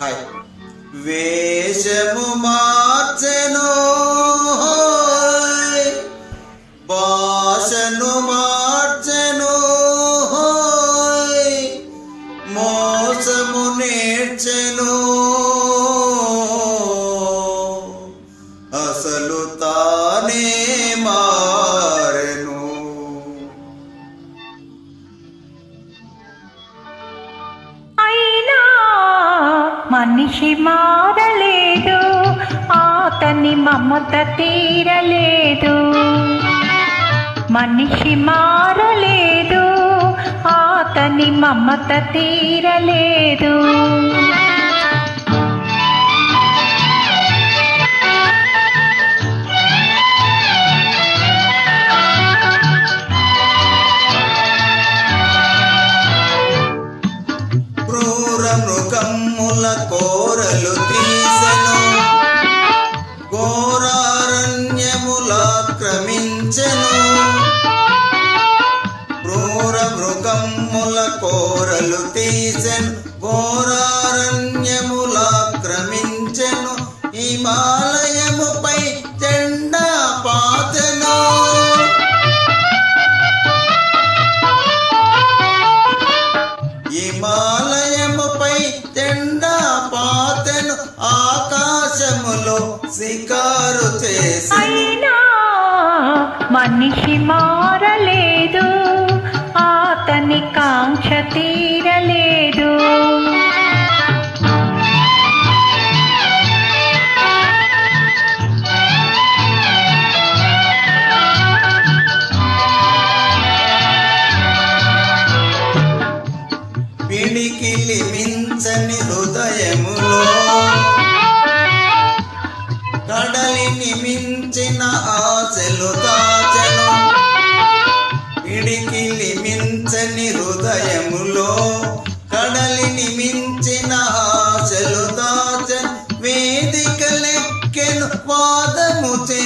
Hi వేషము మార్చెను మనిషి మారలేదు అతని మమత తీరలేదు. మనిషి మారలేదు అతని మమత తీరలేదు. క్రూర మృగం ముల కోరలు తీసెను. ఘోరారణ్యముల క్రమించెను. క్రూర మృగముల కోరలు తీసెను. ఘోరారణ్యముల క్రమించెను. హిమాలయముపై హిమాలయముపై జెండా పాతెను ఆకాశములో శికారు చేసి. మనిషి మారలేదు. ఆతని కాంక్ష హృదయములో కడలిని మించిన ఆశలు దాచెను పిడికిలి మించని హృదయములో కడలిని మించిన ఆశలు దాచెను వేదిక లెక్కెను పాదము చే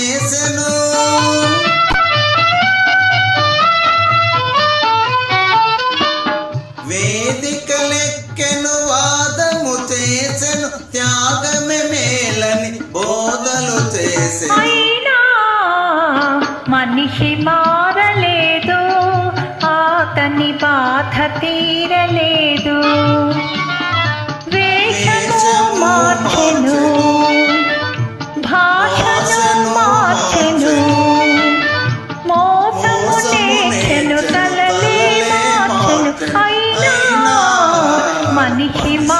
Nikki Ma.